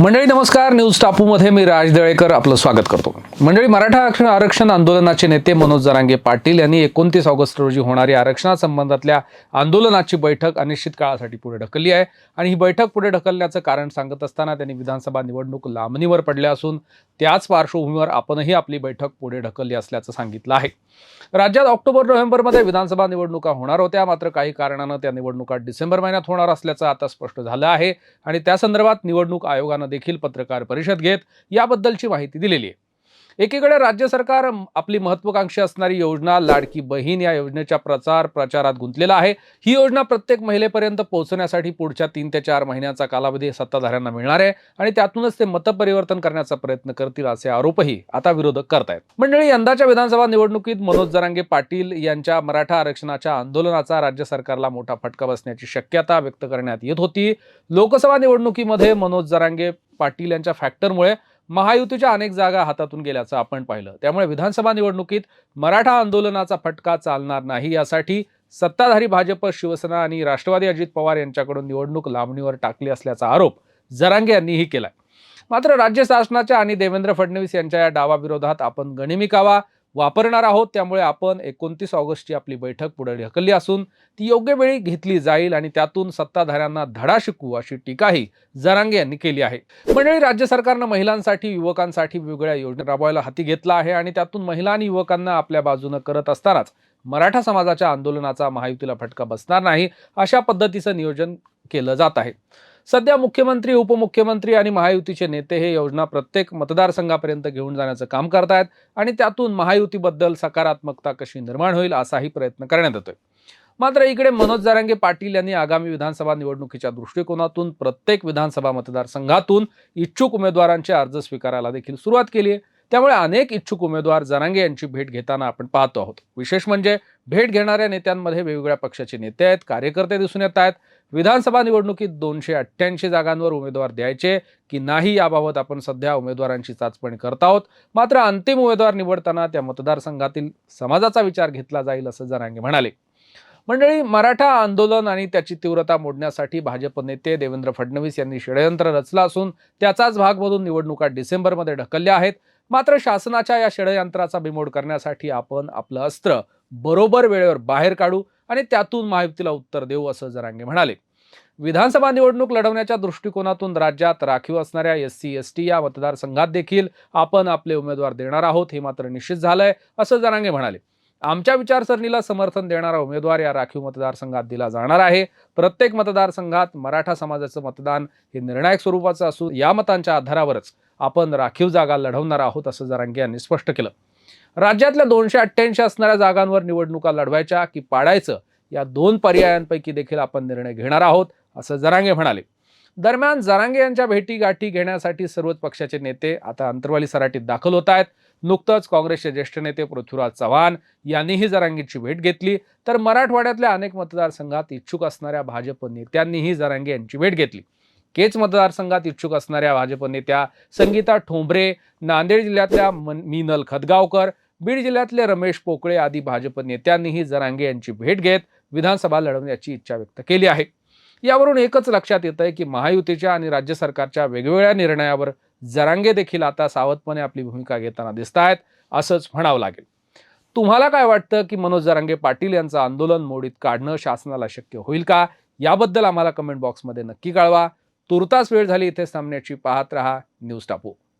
मंडळी नमस्कार. न्यूज टापूमध्ये मी राज दळेकर. आपलं स्वागत करतो. मंडळी मराठा आरक्षण आरक्षण आंदोलनाचे नेते मनोज जरांगे पाटील यांनी एकोणतीस ऑगस्ट रोजी होणारी आरक्षणासंबंधातल्या आंदोलनाची बैठक अनिश्चित काळासाठी पुढे ढकलली आहे. आणि ही बैठक पुढे ढकलण्याचं कारण सांगत असताना त्यांनी विधानसभा निवडणूक लांबणीवर पडल्या असून त्याच पार्श्वभूमीवर आपणही आपली बैठक पुढे ढकलली असल्याचं सांगितलं आहे. राज्यात ऑक्टोबर नोव्हेंबरमध्ये विधानसभा निवडणुका होणार होत्या. मात्र काही कारणानं त्या निवडणुका डिसेंबर महिन्यात होणार असल्याचं आता स्पष्ट झालं आहे. आणि त्या संदर्भात निवडणूक आयोगानं देखील पत्रकार परिषद घेत याबद्दलची माहिती दिलेली आहे. एकीकडे राज्य सरकार आपली महत्वाकांक्षी असणारी योजना लाडकी बहीण या योजनेच्या प्रचार प्रचारात गुंतलेला आहे. ही योजना प्रत्येक महिलेपर्यंत पोहोचण्यासाठी पुढच्या तीन ते चार महिन्याचा कालावधी सत्ताधाऱ्यांना मिळणार आहे आणि त्यातूनच ते मतपरिवर्तन करण्याचा प्रयत्न करतील असे आरोपही आता विरोधक करतायत. मंडळी यंदाच्या विधानसभा निवडणुकीत मनोज जरांगे पाटील यांच्या मराठा आरक्षणाच्या आंदोलनाचा राज्य सरकारला मोठा फटका बसण्याची शक्यता व्यक्त करण्यात येत होती. लोकसभा निवडणुकीमध्ये मनोज जरांगे पाटील यांच्या फॅक्टरमुळे महायुतीच्या अनेक जागा हातातून गेल्याचं आपण पाहिलं. त्यामुळे विधानसभा निवडणुकीत मराठा आंदोलनाचा फटका चालणार नाही यासाठी सत्ताधारी भाजप शिवसेना आणि राष्ट्रवादी अजित पवार यांच्याकडून निवडणूक लांबणीवर टाकली असल्याचा आरोप जरांगे यांनीही केलाय. मात्र राज्य शासनाच्या आणि देवेंद्र फडणवीस यांच्या या डावाविरोधात आपण गणिमिकावा वापरणार आहोत त्यामुळे आपण एकोणतीस ऑगस्टची आपली बैठक पुढे ढकलली असून ती योग्य वेळी घेतली जाईल आणि त्यातून सत्ताधाऱ्यांना धडा शिकवू अशी टीकाही जरांगे यांनी केली आहे. मंडळी राज्य सरकारनं महिलांसाठी युवकांसाठी वेगवेगळ्या योजना राबवायला हाती घेतला आहे आणि त्यातून महिला आणि युवकांना आपल्या बाजूनं करत असतानाच मराठा समाजाच्या आंदोलनाचा महायुतीला फटका बसणार नाही अशा पद्धतीचं नियोजन केलं जात आहे. सध्या मुख्यमंत्री उपमुख्यमंत्री आणि महायुतीचे नेते हे योजना प्रत्येक मतदारसंघापर्यंत घेऊन जाण्याचं काम करतायत आणि त्यातून महायुतीबद्दल सकारात्मकता कशी निर्माण होईल असाही प्रयत्न करण्यात येतोय. मात्र इकडे मनोज जारांगे पाटील यांनी आगामी विधानसभा निवडणुकीच्या दृष्टिकोनातून प्रत्येक विधानसभा मतदारसंघातून इच्छुक उमेदवारांचे अर्ज स्वीकारायला देखील सुरुवात केली आहे त्यामुळे अनेक इच्छुक उमेदवार जरांगे यांची भेट घेताना आपण पाहतो आहोत. विशेष म्हणजे भेट घेणाऱ्या नेत्यांमध्ये वेगवेगळ्या पक्षाचे नेते आहेत कार्यकर्ते दिसून येत आहेत. विधानसभा निवडणुकीत दोनशे अठ्ठ्याऐंशी जागांवर उमेदवार द्यायचे की नाही याबाबत आपण सध्या उमेदवारांची चाचपणी करत आहोत. मात्र अंतिम उमेदवार निवडताना त्या मतदारसंघातील समाजाचा विचार घेतला जाईल असं जरांगे म्हणाले. मंडळी मराठा आंदोलन आणि त्याची तीव्रता मोडण्यासाठी भाजप नेते देवेंद्र फडणवीस यांनी षडयंत्र रचलं असून त्याचाच भाग म्हणून निवडणुका डिसेंबरमध्ये ढकलल्या आहेत. मात्र शासनाच्या या षडयंत्राचा बिमोड करण्यासाठी आपण आपलं अस्त्र बरोबर वेळेवर बाहेर काढू आणि त्यातून महायुतीला उत्तर देऊ असं जरांगे म्हणाले. विधानसभा निवडणूक लढवण्याच्या दृष्टिकोनातून राज्यात राखीव असणाऱ्या एस सी एस टी या मतदारसंघात देखील आपण आपले उमेदवार देणार आहोत हे मात्र निश्चित झालंय असं जरांगे म्हणाले. आमच्या विचारसरणीला समर्थन देणारा उमेदवार या राखीव मतदारसंघात दिला जाणार आहे. प्रत्येक मतदारसंघात मराठा समाजाचं मतदान हे निर्णायक स्वरूपाचं असून या मतांच्या आधारावरच आपण राखीव जागा लढवणार आहोत असं जरांगे यांनी स्पष्ट केलं. राज्यातल्या दोनशे अठ्ठ्याऐंशी असणाऱ्या जागांवर निवडणुका लढवायच्या की पाडायचं या दोन पर्यायांपैकी देखील आपण निर्णय घेणार आहोत असं जरांगे म्हणाले. दरम्यान जरांगे यांच्या भेटी गाठी घेण्यासाठी सर्वच पक्षाचे नेते आता अंतर्वाली सराटीत दाखल होत आहेत. नुकतंच काँग्रेसचे ज्येष्ठ नेते पृथ्वीराज चव्हाण यांनीही जरांगेची भेट घेतली. तर मराठवाड्यातल्या अनेक मतदारसंघात इच्छुक असणाऱ्या भाजप नेत्यांनीही जरांगे यांची भेट घेतली. केच मतदारसंघात इच्छुक असणाऱ्या भाजप नेत्या संगीता ठोंबरे नांदेड जिल्ह्यातल्या मिनल खदगावकर बीड जिल्ह्यातले रमेश पोकळे आदी भाजप नेत्यांनीही जरांगे यांची भेट घेत विधानसभा लढवण्याची इच्छा व्यक्त केली आहे. यावरून एकच लक्षात येत आहे की महायुतीच्या आणि राज्य सरकारच्या वेगवेगळ्या निर्णयावर जरांगे देखील आता सावधपणे आपली भूमिका घेताना दिसत आहेत असंच म्हणावं लागेल. तुम्हाला काय वाटतं की मनोज जरांगे पाटील यांचं आंदोलन मोडीत काढणं शासनाला शक्य होईल का? याबद्दल आम्हाला कमेंट बॉक्समध्ये नक्की कळवा. तुर्तास वेळ झाली इथे सामन्याची. पाहत रहा न्यूज टापू.